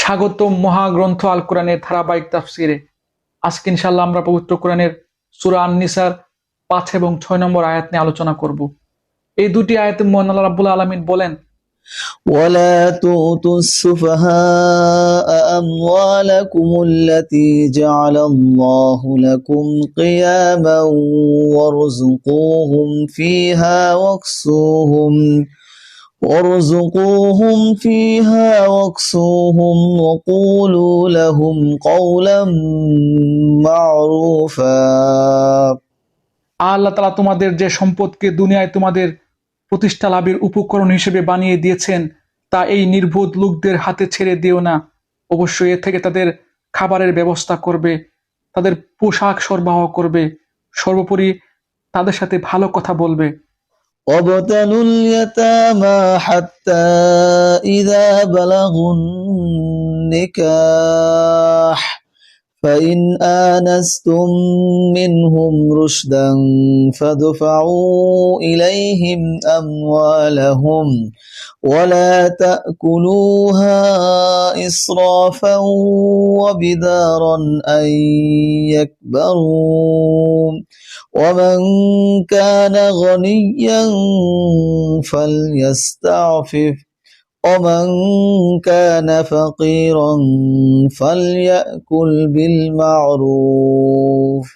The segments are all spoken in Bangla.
স্বাগত মহাগ্রন্থ আল কোরআনের ধারাবাহিক তাফসিরে আজকে ইনশাল্লাহ আমরা পবিত্র কোরআনের সুরা আননিসার পাঁচ এবং ছয় নম্বর আয়াত নিয়ে আলোচনা করব এই দুটি আয়াতে মোহান আল্লাহ রাব্বুল আলমিন বলেন ولا تؤتوا السفهاء أموالكم التي جعل الله لكم قياما وارزقوهم فيها واكسوهم وارزقوهم فيها واكسوهم وقولوا لهم قولا معروفا আল্লাহ তালা তোমাদের যে সম্পদকে দুনিয়ায় তোমাদের প্রতিষ্ঠা লাভের উপকরণ হিসেবে বানিয়ে দিয়েছেন তা এই নির্বোধ লোকদের হাতে ছেড়ে দিও না অবশ্যই এ থেকে তাদের খাবারের ব্যবস্থা করবে তাদের পোশাক সরবরাহ করবে সর্বোপরি তাদের সাথে ভালো কথা বলবে وابتلوا اليتامى حتى إذا بلغوا النكاح. فإن آنستم منهم رشدا فادفعوا إليهم أموالهم ولا تأكلوها إسرافا وبدارا أن يكبروا. ومن كان غنيا فليستعفف. ومن كان فقيرا فليأكل بالمعروف.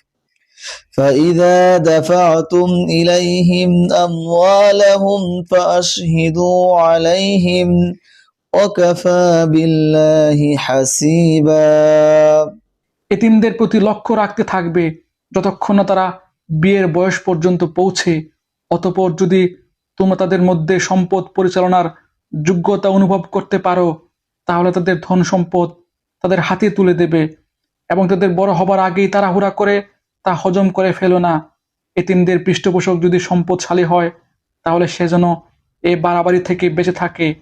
فإذا دفعتم إليهم أموالهم فأشهدوا عليهم. এতিমদের প্রতি লক্ষ্য রাখতে থাকবে যতক্ষণ না তারা বিয়ের বয়স পর্যন্ত পৌঁছে, অতপর যদি তোমরা তাদের মধ্যে সম্পদ পরিচালনার যোগ্যতা অনুভব করতে পারো, তাহলে তাদের ধন সম্পদ তাদের হাতে তুলে দেবে এবং তাদের বড় হবার আগেই তাড়াহুড়া করে তা হজম করে ফেলো না। এতিমদের পৃষ্ঠপোষক যদি সম্পদশালী হয়, তাহলে সে যেন এ বাড়াবাড়ি থেকে বেঁচে থাকে।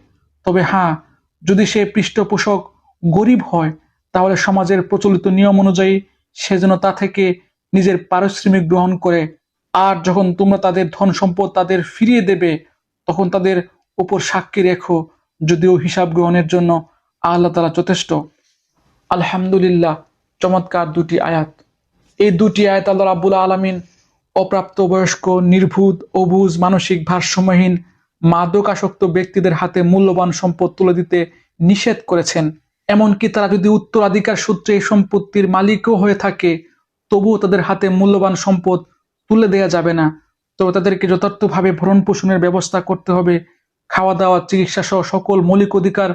তবে হ্যাঁ যদি সে পৃষ্ঠপোষক গরিব হয়, তাহলে সমাজের প্রচলিত নিয়ম অনুযায়ী সে যেন তা থেকে নিজের পারিশ্রমিক গ্রহণ করে। আর যখন তোমরা তাদের ধন সম্পদ তাদের ফিরিয়ে দেবে, তখন তাদের উপর সাক্ষী রেখো, যদিও হিসাব গ্রহণের জন্য আল্লাহ তালা যথেষ্ট। আলহামদুলিল্লাহ, চমৎকার দুটি আয়াত। এই দুটি আয়াত আল্লাহ রাবুল আলমিন অপ্রাপ্তবয়স্ক নির্ভুত অবুজ, মানসিক ভারসাম্যহীন মাদকাসক্ত ব্যক্তিদের হাতে মূল্যবান সম্পদ তুলে দিতে নিষেধ করেছেন। এমনকি তারা যদি উত্তরাধিকার সূত্রে এই সম্পত্তির মালিকও হয়ে থাকে, তবুও তাদের হাতে মূল্যবান সম্পদ তুলে দেয়া যাবে না। তবে তাদেরকে যথার্থভাবে ভরণ পোষণের ব্যবস্থা করতে হবে। খাওয়া দাওয়া চিকিৎসা সহ সকল মৌলিক অধিকার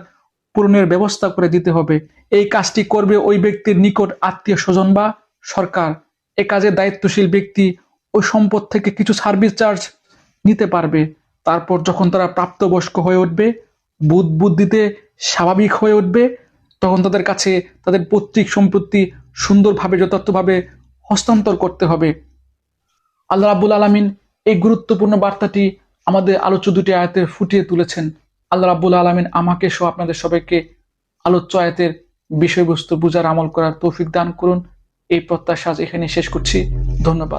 পূরণের ব্যবস্থা করে দিতে হবে। এই কাজটি করবে ওই ব্যক্তির নিকট আত্মীয় স্বজন বা সরকার। এ কাজে দায়িত্বশীল ব্যক্তি ওই সম্পদ থেকে কিছু সার্ভিস চার্জ নিতে পারবে। তারপর যখন তারা প্রাপ্তবয়স্ক হয়ে উঠবে, বুধ বুদ্ধিতে স্বাভাবিক হয়ে উঠবে, তখন তাদের কাছে তাদের পৈতৃক সম্পত্তি সুন্দরভাবে, যথার্থভাবে হস্তান্তর করতে হবে। আল্লাহ রাবুল আলমিন এই গুরুত্বপূর্ণ বার্তাটি আমাদের আলোচ্য দুটি আয়াতের ফুটিয়ে তুলেছেন। আল্লাহ রাবুল আলমিন আমাকে সহ আপনাদের সবাইকে আলোচ্য আয়াতের বিষয়বস্তু বুঝার আমল করার তৌফিক দান করুন। এই প্রত্যাশা এখানে শেষ করছি। ধন্যবাদ।